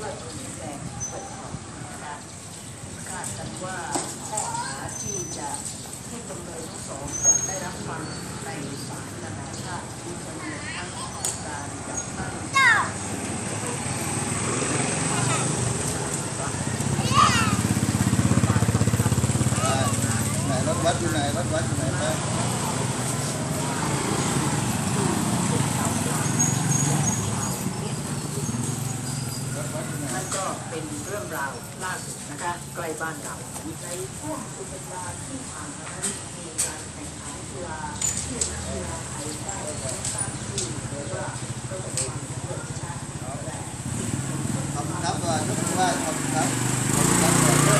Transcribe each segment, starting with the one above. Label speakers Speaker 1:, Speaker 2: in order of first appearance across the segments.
Speaker 1: และรุนแรงไปก่อนนะคะคาดกันว่าข้อหาที่จะที่จำเลยทั้งสองจะได้รับฟังในศาลนานาชาติที่จำเลยทั้งการจับตั้งวัดอยู่ไหนวัดวัดอยู่ไหนครับ ก็เป็นเรื่องราวล่าสุดนะคะใกล้บ้านเราในช่วงสุดสัปดาห์ที่ผ่านมานั้มีการแข่งขันกีฬาที่กีฬาไทยได้ตามที่เรียว่าก็เป็นความสำเร็จนะแต่ขอบคุณครับทุกท่านขอบคุณ
Speaker 2: ครับขอชื้อ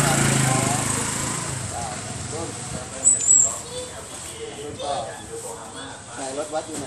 Speaker 3: งน
Speaker 2: รถวัดอยู่ไหน